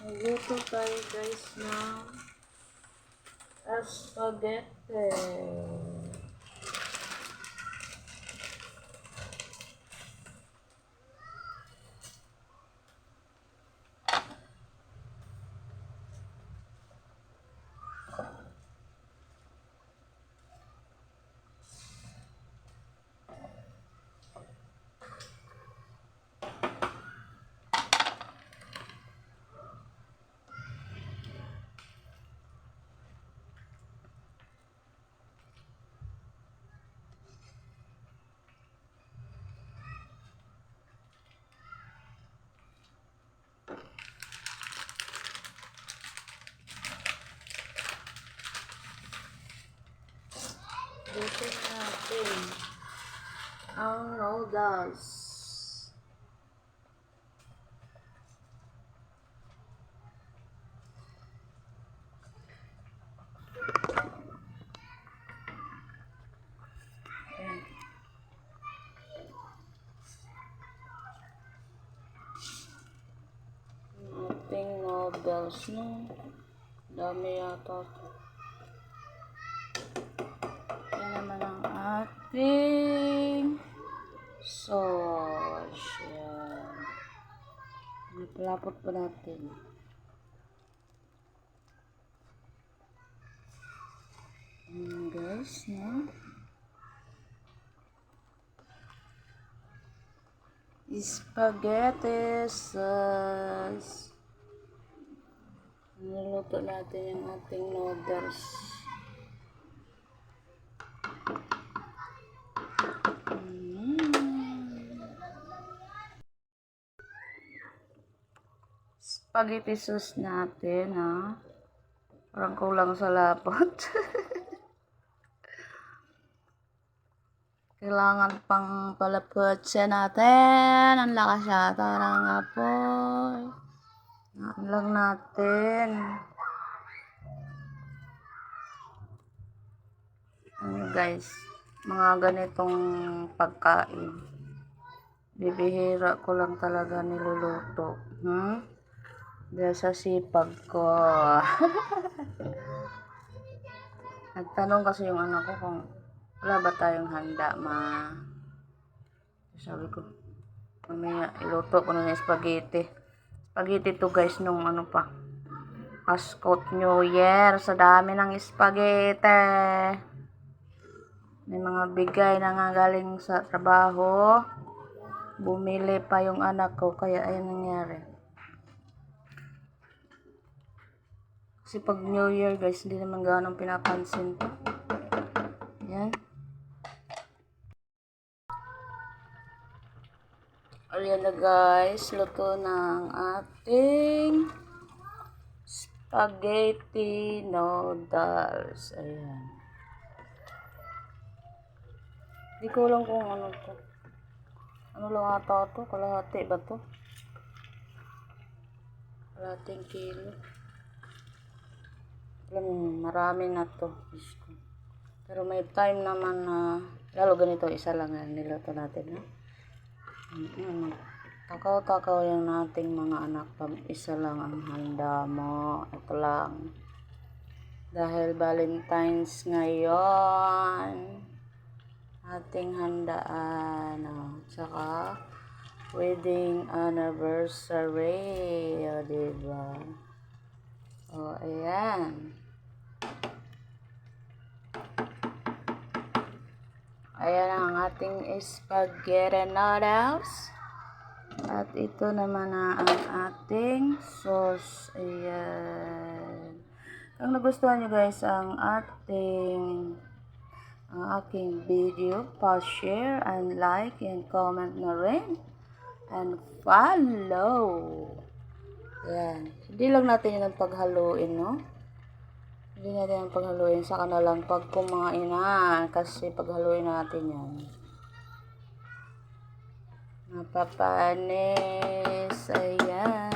Magluluto tayo guys ng spaghetti. Luto natin ang noodles. Ayan. Ating noodles, no? Dami yata to. Sauce. Yan. Napalapot pa natin. Ayan guys, no? Spaghetti sauce. Niluto natin yung ating noodles. Spaghetti sauce natin, ha? Parang kulang sa lapot. Kailangan pang palapot siya natin. Ang lakas yata ng apoy. Yan lang natin. Ano guys, mga ganitong pagkain. Bibihira ko lang talaga niluluto. Hmm? Dahil sa sipag ko. Nagtanong kasi yung anak ko kung wala ba tayong handa, ma. Sabi ko, mamaya iluto ko na ng spaghetti. Spaghetti to guys nung ano pa. Paskot New Year. Sa dami ng spaghetti. May mga bigay na nga galing sa trabaho. Bumili pa yung anak ko, kaya ayun nangyari. Kasi pag New Year guys, hindi naman ganong pinapansin to. Yan. Ayan na guys, luto ng ating spaghetti noodles. Ayan. Hindi ko alam kung ano to. Ano lang ata to? Kalahati ba to? Kalahating kilo. Alam marami na to. Ko. Pero may time naman na, lalo ganito, isa lang ang niluto natin, ha? Mm-mm. Takaw-takaw yung nating mga anak pag isa lang ang handa mo. Ito lang. Dahil Valentine's ngayon, ating handaan. Oh. Tsaka, wedding anniversary. O, diba? O, ayan. Ayan ang ating spaghetti noodles. At ito naman na ang ating sauce. Ayan. Kung nagustuhan nyo guys ang ating ang aking video, pa-share and like and comment na rin. And follow. Ayan. Hindi lang natin yun ang paghaluin, no? Hindi natin ang paghaluin. Saka na lang pag kumain na. Kasi paghaluin natin yan. Napapanis. Ayan.